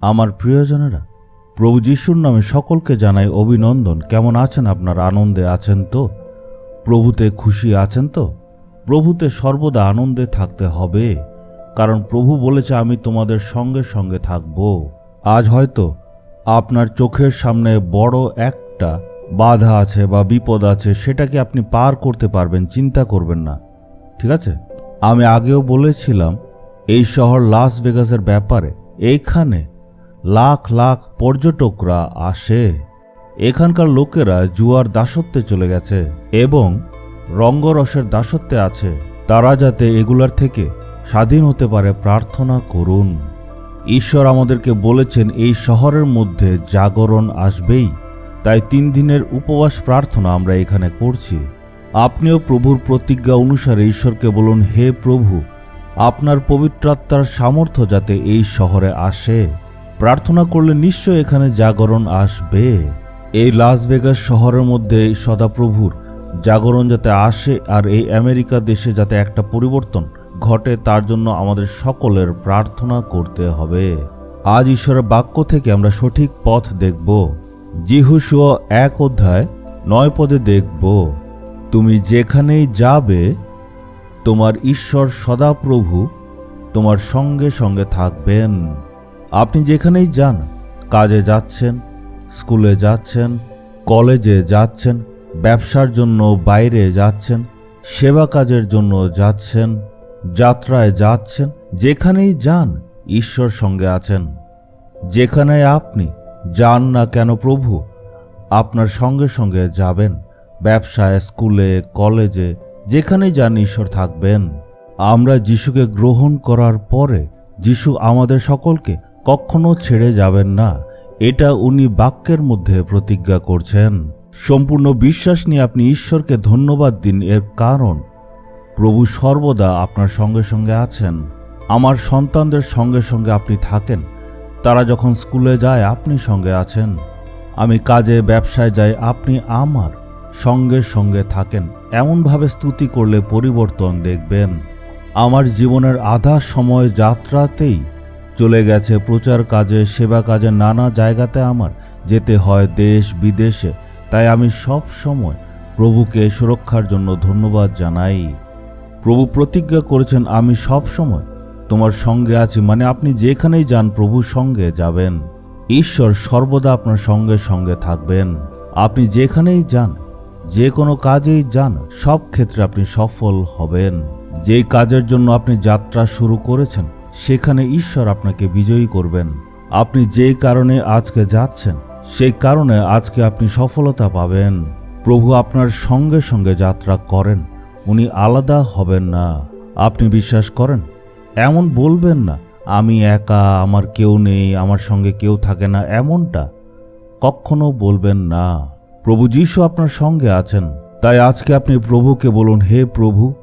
আমার প্রিয়জনেরা, প্রভু যিশুর নামে সকলকে জানাই অভিনন্দন। কেমন আছেন আপনার? আনন্দে আছেন তো? প্রভুতে খুশি আছেন তো? প্রভুতে সর্বদা আনন্দে থাকতে হবে। কারণ প্রভু বলেছে, আমি তোমাদের সঙ্গে সঙ্গে থাকব। আজ হয়তো আপনার চোখের সামনে বড় একটা বাধা আছে বা বিপদ আছে, সেটাকে আপনি পার করতে পারবেন, চিন্তা করবেন না। ঠিক আছে? আমি আগেও বলেছিলাম, এই শহর লাস ভেগাসের ব্যাপারে। এইখানে লাখ লাখ পর্যটকরা আসে। এখানকার লোকেরা জুয়ার দাসত্বে চলে গেছে এবং রঙ্গরসের দাসত্বে আছে। তারা যাতে এগুলার থেকে স্বাধীন হতে পারে প্রার্থনা করুন। ঈশ্বর আমাদেরকে বলেছেন, এই শহরের মধ্যে জাগরণ আসবেই। তাই তিন দিনের উপবাস প্রার্থনা আমরা এখানে করছি। আপনিও প্রভুর প্রতিজ্ঞা অনুসারে ঈশ্বরকে বলুন, হে প্রভু, আপনার পবিত্রাত্মার সামর্থ্য যাতে এই শহরে আসে। প্রার্থনা করলে নিশ্চয় এখানে জাগরণ আসবে। এই লাস ভেগাস শহরের মধ্যে সদাপ্রভুর জাগরণ যাতে আসে আর এই আমেরিকা দেশে যাতে একটা পরিবর্তন ঘটে, তার জন্য আমাদের সকলের প্রার্থনা করতে হবে। আজ ঈশ্বরের বাক্য থেকে আমরা সঠিক পথ দেখব। জিহুসুয় এক অধ্যায় নয় পদে দেখব, তুমি যেখানেই যাবে, তোমার ঈশ্বর সদাপ্রভু তোমার সঙ্গে সঙ্গে থাকবেন। আপনি যেখানেই যান, কাজে যাচ্ছেন, স্কুলে যাচ্ছেন, কলেজে যাচ্ছেন, ব্যবসার জন্য বাইরে যাচ্ছেন, সেবা কাজের জন্য যাচ্ছেন, যাত্রায় যাচ্ছেন, যেখানেই যান, ঈশ্বর সঙ্গে আছেন। যেখানে আপনি যান না কেন প্রভু, আপনার সঙ্গে সঙ্গে যাবেন, ব্যবসায়, স্কুলে, কলেজে, যেখানেই যান ঈশ্বর থাকবেন। আমরা যিশুকে গ্রহণ করার পরে যিশু আমাদের সকলকে কখনো ছেড়ে যাবেন না। এটা উনি বাক্যের মধ্যে প্রতিজ্ঞা করছেন। সম্পূর্ণ বিশ্বাস নিয়ে আপনি ঈশ্বরকে ধন্যবাদ দিন এর কারণ। প্রভু সর্বদা আপনার সঙ্গে সঙ্গে আছেন। আমার সন্তানদের সঙ্গে সঙ্গে আপনি থাকেন। তারা যখন স্কুলে যায়, আপনি সঙ্গে আছেন। আমি কাজে, ব্যবসায় যাই, আপনি আমার সঙ্গে সঙ্গে থাকেন। এমনভাবে স্তুতি করলে পরিবর্তন দেখবেন। আমার জীবনের আধা সময় যাত্রাতেই চলে গেছে প্রচার কাজে, সেবা কাজে নানা জায়গাতে আমার। যেতে হয় দেশ বিদেশে। তাই আমি সব সময় প্রভুকে সুরক্ষার জন্য ধন্যবাদ জানাই। প্রভু প্রতিজ্ঞা করেছেন, আমি সব সময় তোমার সঙ্গে আছি। মানে আপনি যেখানেই যান, প্রভুর সঙ্গে যাবেন। ঈশ্বর সর্বদা আপনার সঙ্গে সঙ্গে থাকবেন। আপনি যেখানেই যান, যে কোনো কাজেই যান, সব ক্ষেত্রে আপনি সফল হবেন। যেই কাজের জন্য আপনি যাত্রা শুরু করেছেন সেখানে ঈশ্বর আপনাকে বিজয়ী করবেন। আপনি যেই কারণে আজকে যাচ্ছেন, সেই কারণে আজকে আপনি সফলতা পাবেন। প্রভু আপনার সঙ্গে সঙ্গে যাত্রা করেন, উনি আলাদা হবেন না। আপনি বিশ্বাস করেন? এমন বলবেন না, আমি একা, আমার কেউ নেই, আমার সঙ্গে কেউ থাকে না। এমনটা কখনো বলবেন না। প্রভু যিশু আপনার সঙ্গে আছেন, তাই আজকে আপনি প্রভুকে বলুন, হে প্রভু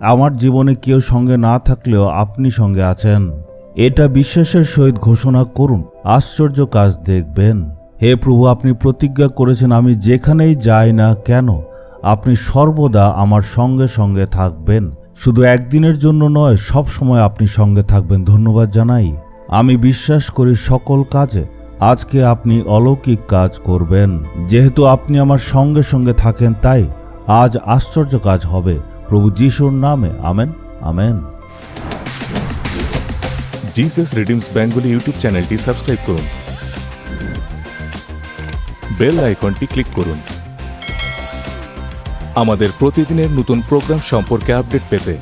আমার জীবনে কেউ সঙ্গে না থাকলেও আপনি সঙ্গে আছেন। এটা বিশ্বাসের সহিত ঘোষণা করুন। আশ্চর্য কাজ দেখবেন। হে প্রভু, আপনি প্রতিজ্ঞা করেছেন আমি যেখানেই যাই না কেন, আপনি সর্বদা আমার সঙ্গে সঙ্গে থাকবেন। শুধু একদিনের জন্য নয়, সব সময় আপনি সঙ্গে থাকবেন। ধন্যবাদ জানাই। আমি বিশ্বাস করি সকল কাজে আজকে আপনি অলৌকিক কাজ করবেন। যেহেতু আপনি আমার সঙ্গে সঙ্গে থাকেন, তাই আজ আশ্চর্য কাজ হবে। প্রভু যিশুর নামে, amen amen. Jesus redeems Bengali YouTube চ্যানেলটি সাবস্ক্রাইব করুন। বেল আইকনটি ক্লিক করুন। আমাদের প্রতিদিনের নতুন প্রোগ্রাম সম্পর্কে আপডেট পেতে